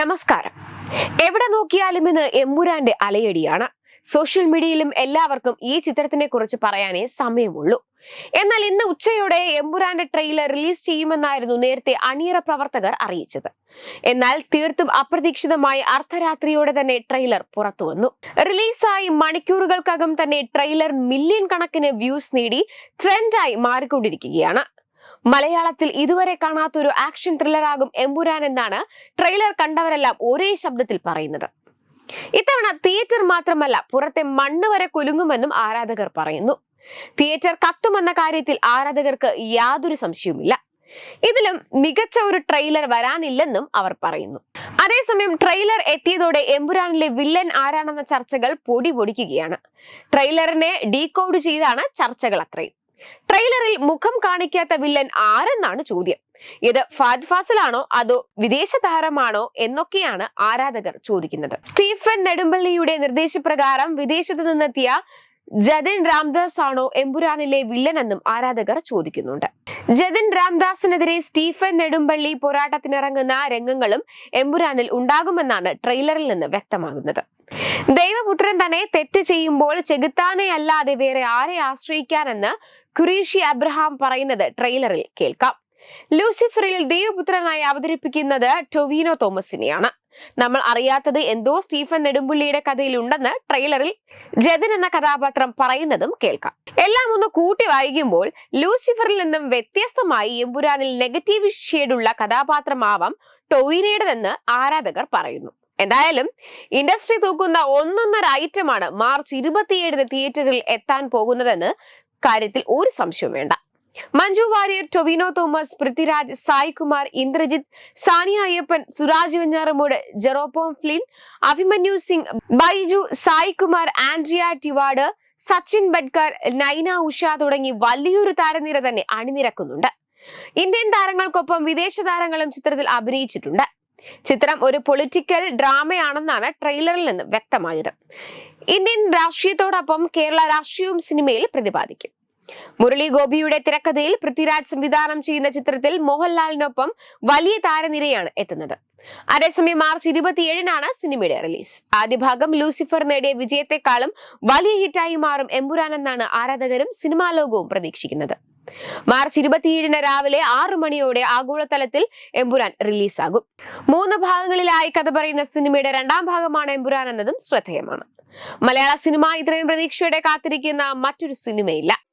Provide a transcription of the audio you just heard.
നമസ്കാരം. എവിടെ നോക്കിയാലും ഇന്ന് എമ്പുരാന്റെ അലയടിയാണ്. സോഷ്യൽ മീഡിയയിലും എല്ലാവർക്കും ഈ ചിത്രത്തിനെ കുറിച്ച് പറയാനേ സമയമുള്ളൂ. എന്നാൽ ഇന്ന് ഉച്ചയോടെ എമ്പുരാന്റെ ട്രെയിലർ റിലീസ് ചെയ്യുമെന്നായിരുന്നു നേരത്തെ അണിയറ പ്രവർത്തകർ അറിയിച്ചത്. എന്നാൽ തീർത്തും അപ്രതീക്ഷിതമായി അർദ്ധരാത്രിയോടെ തന്നെ ട്രെയിലർ പുറത്തു വന്നു റിലീസായി മണിക്കൂറുകൾക്കകം തന്നെ ട്രെയിലർ മില്യൺ കണക്കിന് വ്യൂസ് നേടി ട്രെൻഡായി മാറിക്കൊണ്ടിരിക്കുകയാണ്. മലയാളത്തിൽ ഇതുവരെ കാണാത്തൊരു ആക്ഷൻ ത്രില്ലറാകും എമ്പുരാൻ എന്നാണ് ട്രെയിലർ കണ്ടവരെല്ലാം ഒരേ ശബ്ദത്തിൽ പറയുന്നത്. ഇത്തവണ തിയേറ്റർ മാത്രമല്ല പുറത്തെ മണ്ണ് വരെ കുലുങ്ങുമെന്നും ആരാധകർ പറയുന്നു. തിയേറ്റർ കത്തുമെന്ന കാര്യത്തിൽ ആരാധകർക്ക് യാതൊരു സംശയവുമില്ല. ഇതിലും മികച്ച ഒരു ട്രെയിലർ വരാനില്ലെന്നും അവർ പറയുന്നു. അതേസമയം ട്രെയിലർ എത്തിയതോടെ എമ്പുരാനിലെ വില്ലൻ ആരാണെന്ന ചർച്ചകൾ പൊടി പൊടിക്കുകയാണ്. ട്രെയിലറിനെ ഡീകോഡ് ചെയ്താണ് ചർച്ചകൾ അത്രയും. ട്രെയിലറിൽ മുഖം കാണിക്കാത്ത വില്ലൻ ആരെന്നാണ് ചോദ്യം? ഇത് ഫാദ് ഫാസിലാണോ? അതോ വിദേശ താരമാണോ? എന്നൊക്കെയാണ് ആരാധകർ ചോദിക്കുന്നത്. സ്റ്റീഫൻ നെടുമ്പള്ളിയുടെ നിർദ്ദേശപ്രകാരം വിദേശത്ത് നിന്നെത്തിയ ജതിൻ രാംദാസ് ആണോ എംപുരാനിലെ വില്ലൻ എന്നും ആരാധകർ ചോദിക്കുന്നുണ്ട്. ജതിൻ രാംദാസിനെതിരെ സ്റ്റീഫൻ നെടുമ്പള്ളി പോരാട്ടത്തിനിറങ്ങുന്ന രംഗങ്ങളും എംപുരാനിൽ ഉണ്ടാകുമെന്നാണ് ട്രെയിലറിൽ നിന്ന് വ്യക്തമാകുന്നത്. ദൈവപുത്രൻ തന്നെ തെറ്റ് ചെയ്യുമ്പോൾ ചെകുത്താനെ അല്ലാതെ വേറെ ആരെ ആശ്രയിക്കാനെന്ന് ഖുറീഷി അബ്രഹാം പറയുന്നത് ട്രെയിലറിൽ കേൾക്കാം. ലൂസിഫറിൽ ദൈവപുത്രനായി അവതരിപ്പിക്കുന്നത് ടൊവിനോ തോമസിനെയാണ്. നമ്മൾ അറിയാത്തത് എന്തോ സ്റ്റീഫൻ നെടുമ്പുള്ളിയുടെ കഥയിൽ ഉണ്ടെന്ന് ട്രെയിലറിൽ ജതിൻ എന്ന കഥാപാത്രം പറയുന്നതും കേൾക്കാം. എല്ലാം ഒന്ന് കൂട്ടി വായിക്കുമ്പോൾ ലൂസിഫറിൽ നിന്നും വ്യത്യസ്തമായി എമ്പുരാനിൽ നെഗറ്റീവ് ഷെയ്ഡുള്ള കഥാപാത്രമാവാം ടൊവീനയുടേതെന്ന് ആരാധകർ പറയുന്നു. എന്തായാലും ഇൻഡസ്ട്രി തൂക്കുന്ന ഒന്നൊന്നര ഐറ്റമാണ് മാർച്ച് ഇരുപത്തിയേഴിന് തിയേറ്ററിൽ എത്താൻ പോകുന്നതെന്ന് കാര്യത്തിൽ ഒരു സംശയവും വേണ്ട. Manju Warrier Tovino Thomas Prithviraj Sai Kumar Indrajith Saniya Iyappan Suraj Venjaramoodu Jerome Flynn Abhimanyu Singh Baiju Sai Kumar Andrea Tivadar Sachin Khedekar Nyla Usha തുടങ്ങി വലിയൊരു താരനിര തന്നെ അണിനിരക്കുന്നുണ്ട്. ഇന്ത്യൻ താരങ്ങൾക്കൊപ്പം വിദേശ താരങ്ങളും ചിത്രത്തിൽ അഭിനയിച്ചിട്ടുണ്ട്. ചിത്രം ഒരു പൊളിറ്റിക്കൽ ഡ്രാമയാണെന്നാണ് ട്രെയിലറിൽ നിന്ന് വ്യക്തമായത്. ഇന്ത്യൻ രാഷ്ട്രീയത്തോടൊപ്പം കേരള രാഷ്ട്രീയവും സിനിമയിൽ പ്രതിപാദിക്കും. മുരളി ഗോപിയുടെ തിരക്കഥയിൽ പൃഥ്വിരാജ് സംവിധാനം ചെയ്യുന്ന ചിത്രത്തിൽ മോഹൻലാലിനൊപ്പം വലിയ താരനിരയാണ് എത്തുന്നത്. അതേസമയം മാർച്ച് ഇരുപത്തിയേഴിനാണ് സിനിമയുടെ റിലീസ്. ആദ്യ ഭാഗം ലൂസിഫർ നേടിയ വിജയത്തെക്കാളും വലിയ ഹിറ്റായി മാറും എമ്പുരാൻ എന്നാണ് ആരാധകരും സിനിമാ ലോകവും പ്രതീക്ഷിക്കുന്നത്. മാർച്ച് ഇരുപത്തിയേഴിന് രാവിലെ ആറു മണിയോടെ ആഗോളതലത്തിൽ എമ്പുരാൻ റിലീസാകും. മൂന്ന് ഭാഗങ്ങളിലായി കഥ പറയുന്ന സിനിമയുടെ രണ്ടാം ഭാഗമാണ് എമ്പുരാൻ എന്നതും ശ്രദ്ധേയമാണ്. മലയാള സിനിമ ഇത്രയും പ്രതീക്ഷയോടെ കാത്തിരിക്കുന്ന മറ്റൊരു സിനിമയില്ല.